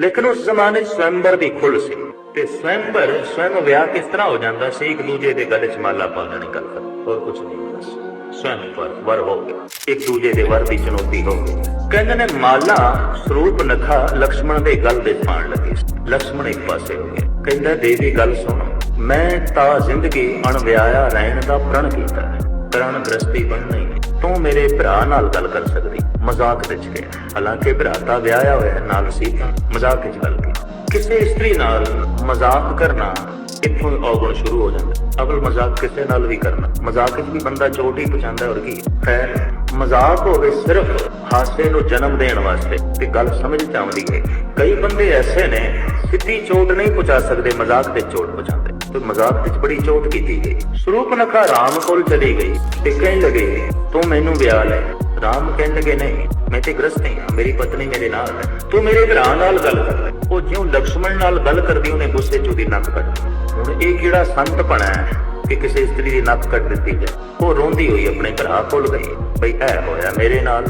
ਲੇਕਿਨ ਉਸ ਜ਼ਮਾਨੇ 'ਚ ਸਵੈਂਬਰ ਦੀ ਖੁੱਲ ਸੀ ਤੇ ਸਵੈਂਬਰ ਸਵੈਂ ਵਿਆਹ ਕਿਸ ਤਰ੍ਹਾਂ ਹੋ ਜਾਂਦਾ ਸੀ? ਇੱਕ ਦੂਜੇ ਦੇ ਗਲੇ 'ਚ ਮਾਲਾ ਪਾ ਦੇਣੀ ਗੱਲ ਹੋਰ ਕੁਝ ਨਹੀਂ ਬਸ ਸਵੈਂਬਰ ਵਰ ਹੋ ਇੱਕ ਦੂਜੇ ਦੇ ਵਰ ਦੀ ਚੁਣੌਤੀ ਹੋ ਗਈ। ਕਹਿੰਦੇ ਨੇ ਮਾਲਾ ਸਰੂਪ ਨਖਾ ਲਕਸ਼ਮਣ ਦੇ ਗਲ ਦੇ ਪਾਣ ਲੱਗੇ ਲਕਸ਼ਮਣ ਇੱਕ ਪਾਸੇ ਹੋ ਗਿਆ। ਕਹਿੰਦਾ, ਦੇਵੀ, ਗੱਲ ਸੁਣ। ਮੈਂ ਤਾਂ ਜ਼ਿੰਦਗੀ ਅਣਵਿਆਇਆ ਰਹਿਣ ਦਾ ਪ੍ਰਣ ਕੀਤਾ ਹੈ। ਪ੍ਰਣ ਦ੍ਰਸ਼ਟੀ ਬਣਨੀ ਤੂੰ ਮੇਰੇ ਭਰਾ ਨਾਲ ਗੱਲ ਕਰ ਸਕਦੀ। ਮਜ਼ਾਕ ਵਿੱਚ ਗਿਆ। ਹਾਲਾਂਕਿ ਭਰਾ ਤਾਂ ਵਿਆਹਿਆ ਹੋਇਆ ਨਾਲ ਸੀ ਮਜ਼ਾਕ ਵਿੱਚ ਗੱਲ ਕੀਤੀ। ਕਿਸੇ ਇਸਤਰੀ ਨਾਲ ਮਜ਼ਾਕ ਕਰਨਾ ਇੱਥੋਂ ਔਗਣ ਸ਼ੁਰੂ ਹੋ ਜਾਂਦਾ। ਅਵਲ ਮਜ਼ਾਕ ਕਿਸੇ ਨਾਲ ਵੀ ਕਰਨਾ। ਮਜ਼ਾਕ ਵਿੱਚ ਵੀ ਬੰਦਾ ਚੋਟ ਹੀ ਪਹੁੰਚਾਉਂਦਾ ਹੋਰ ਕੀ। ਖੈਰ, ਮਜ਼ਾਕ ਹੋਵੇ ਸਿਰਫ ਹਾਸੇ ਨੂੰ ਜਨਮ ਦੇਣ ਵਾਸਤੇ। ਤੇ ਗੱਲ ਸਮਝ ਚ ਆਉਂਦੀ ਹੈ, ਕਈ ਬੰਦੇ ਐਸੇ ਨੇ ਸਿੱਧੀ ਚੋਟ ਨਹੀਂ ਪਹੁੰਚਾ ਸਕਦੇ, ਮਜ਼ਾਕ ਤੇ ਚੋਟ ਪਹੁੰਚਾਉਂਦੇ। ਤੇ ਮਜ਼ਾਕ ਵਿੱਚ ਬੜੀ ਚੋਟ ਕੀਤੀ ਗਈ। ਸਰੂਪ ਰਾਮ ਕੋਲ ਚਲੀ ਗਈ ਤੇ ਕਹਿਣ ਲੱਗੇ, ਤੂੰ ਮੈਨੂੰ ਵਿਆਹ ਲੈ। ਰਾਮ ਕਹਿਣ ਲੱਗੇ, ਨਹੀਂ, ਮੈਂ ਤੇ ਗ੍ਰਸਤ ਹਾਂ, ਮੇਰੀ ਪਤਨੀ ਮੇਰੇ ਨਾਲ ਹੈ। ਤੂੰ ਮੇਰੇ ਭਰਾ ਨਾਲ ਗੱਲ ਕਰ। ਲੈ ਉਹ ਜਿਉਂ ਲਕਸ਼ਮਣ ਨਾਲ ਗੱਲ ਕਰਦੀ, ਉਹਨੇ ਗੁੱਸੇ ਚ ਉਹਦੀ ਨੱਕ ਕੱਟ ਹੁਣ ਇਹ ਕਿਹੜਾ ਸੰਤ ਬਣਾ ਹੈ ਕਿ ਕਿਸੇ ਇਸਤਰੀ ਦੀ ਨੱਕ ਕੱਟ ਦਿੱਤੀ ਜਾਏ? ਉਹ ਰੋਂਦੀ ਹੋਈ ਆਪਣੇ ਭਰਾ ਕੋਲ ਗਈ, ਬਈ, ਇਹ ਹੋਇਆ ਮੇਰੇ ਨਾਲ।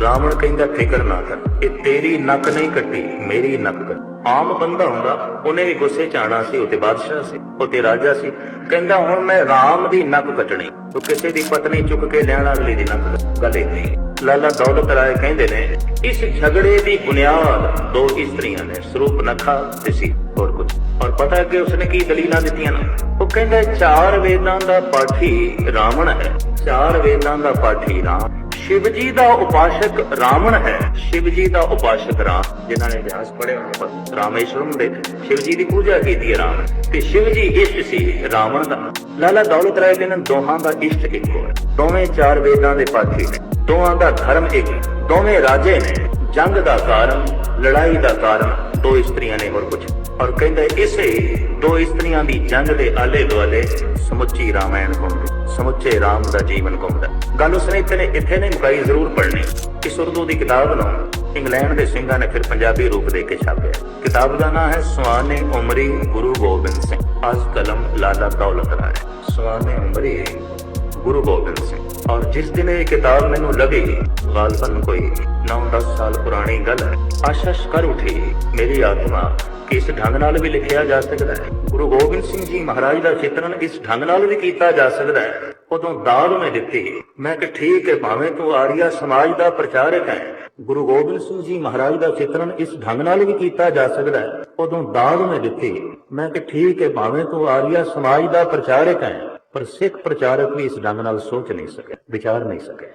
ਰਾਵਣ ਕਹਿੰਦਾ, ਫਿਕਰ ਨਾ ਕਰ, ਇਹ ਤੇਰੀ ਨੱਕ ਨਹੀਂ ਕੱਟੀ, ਮੇਰੀ ਨੱਕ ਕੱਟ। ਆਮ ਬੰਦਾ ਹੁੰਦਾ, ਉਹਨੇ ਵੀ ਗੁੱਸੇ ਚ ਸੀ ਉਹ ਬਾਦਸ਼ਾਹ ਸੀ ਉਹ ਰਾਜਾ ਸੀ। ਕਹਿੰਦਾ, ਹੁਣ ਮੈਂ ਰਾਮ ਦੀ ਨੱਕ ਕੱਟਣੀ, ਤੂੰ ਕਿਸੇ ਦੀ ਪਤਨੀ ਚੁੱਕ ਕੇ ਲੈਣਾ ਅਗਲੀ ਦੀ ਨੱਕ ਕੱਟ। ਨਹੀਂ। ਲਾਲਾ ਦੌਲਤ ਰਾਏ ਕਹਿੰਦੇ ਨੇ, ਇਸ ਝਗੜੇ ਦੀ ਬੁਨਿਆਦ ਦੋ ਇਸਤਰੀਆਂ ਨੇ, ਸਰੂਪ ਨਖਾ ਤੇ ਸੀ, ਹੋਰ ਕੁਝ ਔਰ ਪਤਾ ਹੈ ਕਿ ਉਸਨੇ ਕੀ ਦਲੀਲਾਂ ਦਿੱਤੀਆਂ ਨੇ? ਉਹ ਕਹਿੰਦਾ, ਚਾਰ ਵੇਦਾਂ ਦਾ ਪਾਠੀ ਰਾਵਣ ਹੈ, ਚਾਰ ਵੇਦਾਂ ਦਾ ਪਾਠੀ ਰਾਮ। ਸ਼ਿਵ ਜੀ ਦਾ ਉਪਾਸ਼ਕ ਰਾਵਣ ਹੈ। ਸ਼ਿਵ ਜੀ ਦਾ ਉਪਾਸ਼ਕ ਰਾਮ ਜਿਨ੍ਹਾਂ ਨੇ ਇਤਿਹਾਸ ਪੜ੍ਹਿਆ ਹੋਣਾ ਰਾਮੇਸ਼ਵਰਮ ਦੇ ਸ਼ਿਵ ਜੀ ਦੀ ਪੂਜਾ ਕੀਤੀ ਰਾਮ ਤੇ ਸ਼ਿਵ ਜੀ ਇਸ਼ਟ ਸੀ ਰਾਵਣ ਦਾ। ਲਾਲਾ ਦੌਲਤ ਰਾਏ ਦੇ ਦੋਹਾਂ ਦਾ ਇਸ਼ਟ ਇੱਕੋ ਹੈ ਦੋਵੇਂ ਚਾਰ ਵੇਦਾਂ ਦੇ ਪਾਠੀ ਨੇ। ਦੋਹਾਂ ਦਾ ਧਰਮ ਇੱਕ। ਦੋਵੇਂ ਰਾਜੇ ਨੇ। ਜੰਗ ਦਾ ਕਾਰਨ, ਲੜਾਈ ਦਾ ਕਾਰਨ, ਦੋ ਇਸਤਰੀਆਂ ਨੇ ਹੋਰ ਕੁਝ ਔਰ ਕਹਿੰਦਾ ਇਸੇ ਦੋ ਇਸਤਰੀਆਂ ਦੀ ਜੰਗ ਦੇ ਆਲੇ ਦੁਆਲੇ ਸਮੁੱਚੀ ਰਾਮਾਇਣ ਘੁੰਮਦੀ ਸਮੁੱਚੇ ਰਾਮ ਦਾ ਜੀਵਨ ਘੁੰਮਦਾ। ਗੱਲ ਉਸਨੇ ਇੱਥੇ ਇੱਥੇ ਨੇ ਮੁਕਾਈ ਜ਼ਰੂਰ ਪੜ੍ਹਨੀ। ਇਸ ਉਰਦੂ ਦੀ ਕਿਤਾਬ ਨੂੰ ਇੰਗਲੈਂਡ ਦੇ ਸਿੰਘਾਂ ਨੇ ਫਿਰ ਪੰਜਾਬੀ ਰੂਪ ਦੇ ਕੇ ਛਾਪਿਆ। ਕਿਤਾਬ ਦਾ ਨਾਮ ਹੈ ਸੁਆਨੇ ਉਮਰੀ ਗੁਰੂ ਗੋਬਿੰਦ ਸਿੰਘ। ਅੱਜ ਕਲਮ ਲਾਲਾ ਦੌਲਤ ਰਾਏ। ਸੁਆਨੇ ਉਮਰੀ ਗੁਰੂ ਗੋਬਿੰਦ ਸਿੰਘ। ਔਰ ਜਿਸ ਦਿਨ ਇਹ ਕਿਤਾਬ ਮੈਨੂੰ ਲੱਗੀ ਗਾਲਬਨ ਕੋਈ 9-10 ਸਾਲ ਪੁਰਾਣੀ ਗੱਲ ਹੈ। ਆਸ਼ਸ਼ ਕਰ ਉਠੀ, ਮੇਰੀ ਆਤਮਾ। ਇਸ ਢੰਗ ਨਾਲ ਵੀ ਲਿਖਿਆ ਜਾ ਸਕਦਾ ਹੈ? ਗੁਰੂ ਗੋਬਿੰਦ ਸਿੰਘ ਜੀ ਮਹਾਰਾਜ ਦਾ ਚਿਤਰਨ ਇਸ ਢੰਗ ਨਾਲ ਵੀ ਕੀਤਾ ਜਾ ਸਕਦਾ ਹੈ? ਉਦੋਂ ਦਾਦ ਮੈਂ ਦਿੱਤੀ। ਮੈਂ ਕਿ ਠੀਕ ਹੈ, ਭਾਵੇਂ ਤੂੰ ਆਰੀਆ ਸਮਾਜ ਦਾ ਪ੍ਰਚਾਰਕ ਹੈ। ਗੁਰੂ ਗੋਬਿੰਦ ਸਿੰਘ ਜੀ ਮਹਾਰਾਜ ਦਾ ਚਿਤਰਨ ਇਸ ਢੰਗ ਨਾਲ ਵੀ ਕੀਤਾ ਜਾ ਸਕਦਾ ਹੈ। ਉਦੋਂ ਦਾਦ ਮੈਂ ਦਿੱਤੀ। ਮੈਂ ਕਿ ਠੀਕ ਹੈ, ਭਾਵੇਂ ਤੂੰ ਆਰੀਆ ਸਮਾਜ ਦਾ ਪ੍ਰਚਾਰਕ ਹੈ, ਪਰ ਸਿੱਖ ਪ੍ਰਚਾਰਕ ਵੀ ਇਸ ਢੰਗ ਨਾਲ ਸੋਚ ਨਹੀਂ ਸਕਿਆ, ਵਿਚਾਰ ਨਹੀਂ ਸਕਿਆ।